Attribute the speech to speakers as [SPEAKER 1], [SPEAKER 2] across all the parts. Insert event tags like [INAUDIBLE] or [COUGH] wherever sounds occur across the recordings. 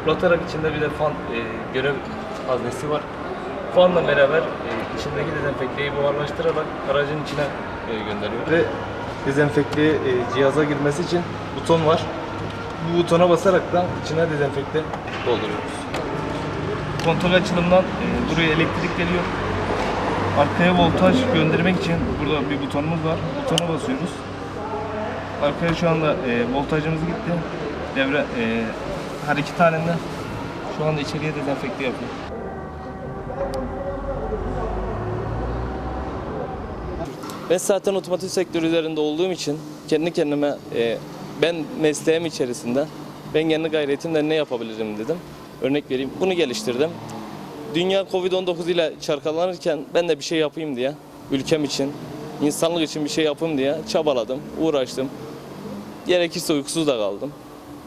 [SPEAKER 1] hoplatarak içinde bir de fan e, görev haznesi var. Fanla beraber e, içindeki dezenfekteyi buharlaştırarak aracın içine e, gönderiyor. Ve dezenfekte e, cihaza girmesi için buton var. Bu butona basarak da içine dezenfekte dolduruyoruz. Kontrol açılımından e, buraya elektrik geliyor. Arkaya voltaj göndermek için burada bir butonumuz var. Butona basıyoruz. Arkaya şu anda e, voltajımız gitti. Devre e, her iki tanemde şu anda içeriye dezenfekte yapıyor. Ben zaten otomotiv sektörü üzerinde olduğum için kendi kendime e, ben mesleğim içerisinde ben kendi gayretimle ne yapabilirim dedim. Örnek vereyim. Bunu geliştirdim. Dünya Covid-19 ile çarkalanırken ben de bir şey yapayım diye ülkem için, insanlık için bir şey yapayım diye çabaladım, uğraştım. Gerekirse uykusuz da kaldım.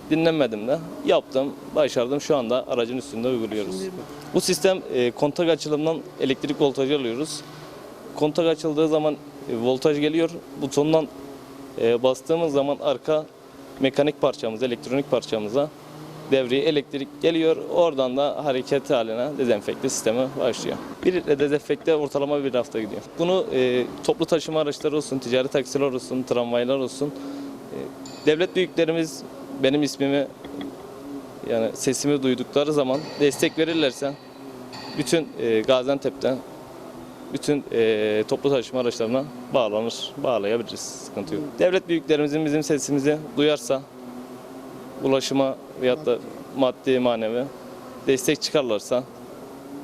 [SPEAKER 1] Dinlenmedim de. Yaptım, başardım. Şu anda aracın üstünde uyguluyoruz. Bu sistem e, kontak açılımından elektrik voltajı alıyoruz. Kontak açıldığı zaman e, voltaj geliyor. Butondan e, bastığımız zaman arka mekanik parçamız, elektronik parçamıza devreye elektrik geliyor. Oradan da hareket haline dezenfekte sistemi başlıyor. Bir litre dezenfekte ortalama bir hafta gidiyor. Bunu e, toplu taşıma araçları olsun, ticari taksiler olsun, tramvaylar olsun. e, devlet büyüklerimiz benim ismimi yani sesimi duydukları zaman destek verirlerse bütün e, Gaziantep'ten bütün e, toplu taşıma araçlarına bağlanır, bağlayabiliriz. Sıkıntı yok. Devlet büyüklerimizin bizim sesimizi duyarsa ulaşıma veyahut da maddi manevi destek çıkarlarsa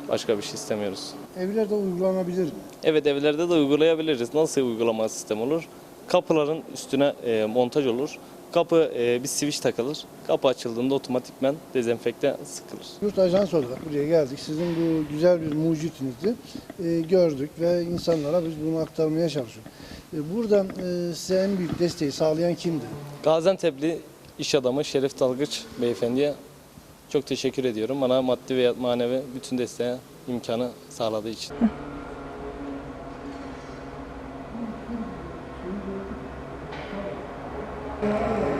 [SPEAKER 1] başka bir şey istemiyoruz.
[SPEAKER 2] Evlerde uygulanabilir mi?
[SPEAKER 1] Evet evlerde de uygulayabiliriz. Nasıl uygulama sistemi olur? Kapıların üstüne e, montaj olur. Kapı e, bir switch takılır. Kapı açıldığında otomatikmen dezenfekte sıkılır.
[SPEAKER 2] Yurt Ajans olarak buraya geldik. Sizin bu güzel bir mucitinizi e, gördük ve insanlara biz bunu aktarmaya çalışıyoruz. E, burada e, size en büyük desteği sağlayan kimdi?
[SPEAKER 1] Gaziantep'li iş adamı Şerif Dalgıç beyefendiye çok teşekkür ediyorum. Bana maddi ve manevi bütün desteğe imkanı sağladığı için. [LAUGHS] Thank you.